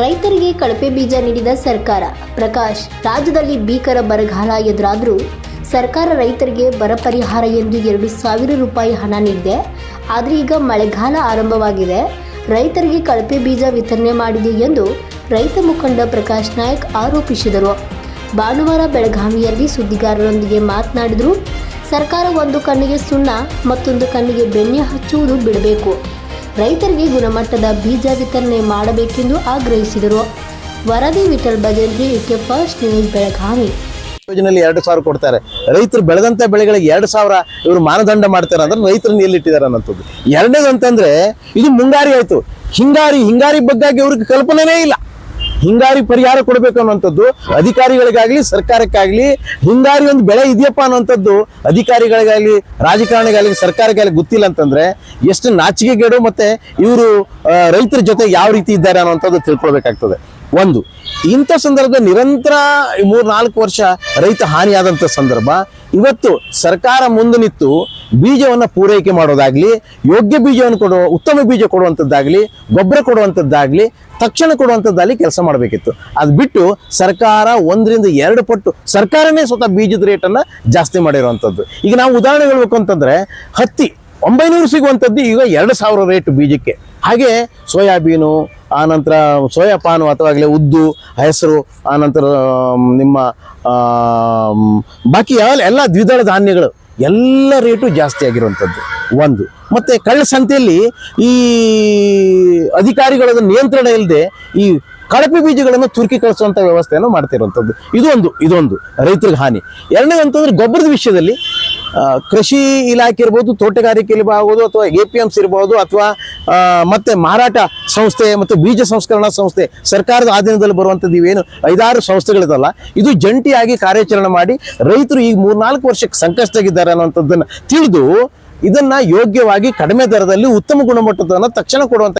ರೈತರಿಗೆ ಕಳಪೆ ಬೀಜ ನೀಡಿದ ಸರ್ಕಾರ. ಪ್ರಕಾಶ್, ರಾಜ್ಯದಲ್ಲಿ ಭೀಕರ ಬರಗಾಲ ಎದುರಾದರೂ ಸರ್ಕಾರ ರೈತರಿಗೆ ಬರ ಪರಿಹಾರ ಎಂದು ಎರಡು ಸಾವಿರ ರೂಪಾಯಿ ಹಣ ನೀಡಿದೆ. ಆದರೆ ಈಗ ಮಳೆಗಾಲ ಆರಂಭವಾಗಿದೆ. ರೈತರಿಗೆ ಕಳಪೆ ಬೀಜ ವಿತರಣೆ ಮಾಡಿದೆ ಎಂದು ರೈತ ಮುಖಂಡ ಪ್ರಕಾಶ್ ನಾಯಕ್ ಆರೋಪಿಸಿದರು. ಭಾನುವಾರ ಬೆಳಗಾವಿಯಲ್ಲಿ ಸುದ್ದಿಗಾರರೊಂದಿಗೆ ಮಾತನಾಡಿದರು, ಸರ್ಕಾರ ಒಂದು ಕಣ್ಣಿಗೆ ಸುಣ್ಣ, ಮತ್ತೊಂದು ಕಣ್ಣಿಗೆ ಬೆಣ್ಣೆ ಹಚ್ಚುವುದು ಬಿಡಬೇಕು. ರೈತರಿಗೆ ಗುಣಮಟ್ಟದ ಬೀಜ ವಿತರಣೆ ಮಾಡಬೇಕೆಂದು ಆಗ್ರಹಿಸಿದರು. ವರದಿ Vithal Bhajantri UK first news Belagavi. ಯೋಜನೆಯಲ್ಲಿ ಎರಡು ಸಾವಿರ ಕೊಡ್ತಾರೆ. ರೈತರು ಬೆಳೆದಂತ ಬೆಳೆಗಳಿಗೆ ಎರಡು ಸಾವಿರ ಇವರು ಮಾನದಂಡ ಮಾಡ್ತಾರೆ ಅಂದ್ರೆ ರೈತರನ್ನ ಎಲ್ಲಿಟ್ಟಿದ್ದಾರೆ ಅನ್ನೋಂಥದ್ದು ಎರಡನೇದು ಅಂತಂದ್ರೆ ಇದು ಮುಂಗಾರಿ ಆಯ್ತು. ಹಿಂಗಾರಿ ಹಿಂಗಾರಿ ಬಗ್ಗೆ ಅವ್ರಿಗೆ ಕಲ್ಪನೆನೇ ಇಲ್ಲ. ಹಿಂಗಾರಿ ಪರಿಹಾರ ಕೊಡಬೇಕು ಅನ್ನುವಂಥದ್ದು ಅಧಿಕಾರಿಗಳಿಗಾಗಲಿ, ಸರ್ಕಾರಕ್ಕಾಗ್ಲಿ, ಹಿಂಗಾರಿ ಒಂದು ಬೆಳೆ ಇದೆಯಪ್ಪ ಅನ್ನುವಂಥದ್ದು ಅಧಿಕಾರಿಗಳಿಗಾಗ್ಲಿ, ರಾಜಕಾರಣಿಗಾಗಲಿ, ಸರ್ಕಾರಕ್ಕಾಗಲಿ ಗೊತ್ತಿಲ್ಲ ಅಂತಂದ್ರೆ ಎಷ್ಟು ನಾಚಿಕೆಗೇಡು ಮತ್ತೆ ಇವರು ರೈತರ ಜೊತೆ ಯಾವ ರೀತಿ ಇದ್ದಾರೆ ಅನ್ನುವಂಥದ್ದು ತಿಳ್ಕೊಳ್ಬೇಕಾಗ್ತದೆ. ಒಂದು. ಇಂಥ ಸಂದರ್ಭದಲ್ಲಿ ನಿರಂತರ ಮೂರ್ ನಾಲ್ಕು ವರ್ಷ ರೈತ ಹಾನಿಯಾದಂಥ ಸಂದರ್ಭ. ಇವತ್ತು ಸರ್ಕಾರ ಮುಂದೆ ನಿಂತು ಬೀಜವನ್ನು ಪೂರೈಕೆ ಮಾಡೋದಾಗ್ಲಿ, ಯೋಗ್ಯ ಬೀಜವನ್ನು ಕೊಡುವ ಉತ್ತಮ ಬೀಜ ಕೊಡುವಂಥದ್ದಾಗಲಿ, ಗೊಬ್ಬರ ಕೊಡುವಂಥದ್ದಾಗಲಿ, ತಕ್ಷಣ ಕೊಡುವಂಥದ್ದಾಗಲಿ ಕೆಲಸ ಮಾಡಬೇಕಿತ್ತು. ಅದು ಬಿಟ್ಟು ಸರ್ಕಾರ ಒಂದರಿಂದ ಎರಡು ಪಟ್ಟು ಸರ್ಕಾರನೇ ಸ್ವತಃ ಬೀಜದ ರೇಟನ್ನು ಜಾಸ್ತಿ ಮಾಡಿರುವಂಥದ್ದು ಈಗ ನಾವು ಉದಾಹರಣೆ ಹೇಳ್ಬೇಕು ಅಂತಂದ್ರೆ, ಹತ್ತಿ ಒಂಬೈನೂರು ಸಿಗುವಂಥದ್ದು ಈಗ ಎರಡು ಸಾವಿರ ರೇಟ್ ಬೀಜಕ್ಕೆ. ಹಾಗೆ ಸೋಯಾಬೀನು ಆನಂತರ ಸೋಯಾಪಾನು ಅಥವಾ ಆಗಲೇ ಉದ್ದು ಹೆಸರು ಆನಂತರ ನಿಮ್ಮ ಬಾಕಿ ಎಲ್ಲ ಎಲ್ಲ ದ್ವಿದಳ ಧಾನ್ಯಗಳು, ಎಲ್ಲ ರೇಟು ಜಾಸ್ತಿ ಆಗಿರುವಂಥದ್ದು. ಒಂದು. ಮತ್ತು ಕಳ್ಳ ಸಂತೆಯಲ್ಲಿ ಈ ಅಧಿಕಾರಿಗಳ ನಿಯಂತ್ರಣ ಇಲ್ಲದೆ ಈ ಕಳಪೆ ಬೀಜಗಳನ್ನು ತುರ್ಕಿ ಕಳಿಸುವಂಥ ವ್ಯವಸ್ಥೆಯನ್ನು ಮಾಡ್ತಿರುವಂಥದ್ದು. ಒಂದು ಇದೊಂದು ರೈತರಿಗೆ ಹಾನಿ. ಎರಡನೇ ಅಂತಂದ್ರೆ ಗೊಬ್ಬರದ ವಿಷಯದಲ್ಲಿ ಕೃಷಿ ಇಲಾಖೆ ಇರ್ಬೋದು, ತೋಟಗಾರಿಕೆ ಇರಬಹುದು ಅಥವಾ ಎ ಪಿ ಎಮ್ಸ್ ಇರ್ಬೋದು, ಅಥವಾ ಮತ್ತೆ ಮಾರಾಟ ಸಂಸ್ಥೆ ಮತ್ತು ಬೀಜ ಸಂಸ್ಕರಣಾ ಸಂಸ್ಥೆ ಸರ್ಕಾರದ ಆಧೀನದಲ್ಲಿ ಬರುವಂಥದ್ದು ಇವೇನು ಐದಾರು ಸಂಸ್ಥೆಗಳಿದಲ್ಲ, ಇದು ಜಂಟಿಯಾಗಿ ಕಾರ್ಯಾಚರಣೆ ಮಾಡಿ ರೈತರು ಈಗ ಮೂರ್ನಾಲ್ಕು ವರ್ಷಕ್ಕೆ ಸಂಕಷ್ಟಗಿದ್ದಾರೆ ಅನ್ನೋಂಥದ್ದನ್ನು ತಿಳಿದು ಇದನ್ನ ಯೋಗ್ಯವಾಗಿ ಕಡಿಮೆ ದರದಲ್ಲಿ ಉತ್ತಮ ಗುಣಮಟ್ಟದನ್ನು ತಕ್ಷಣ ಕೊಡುವಂಥ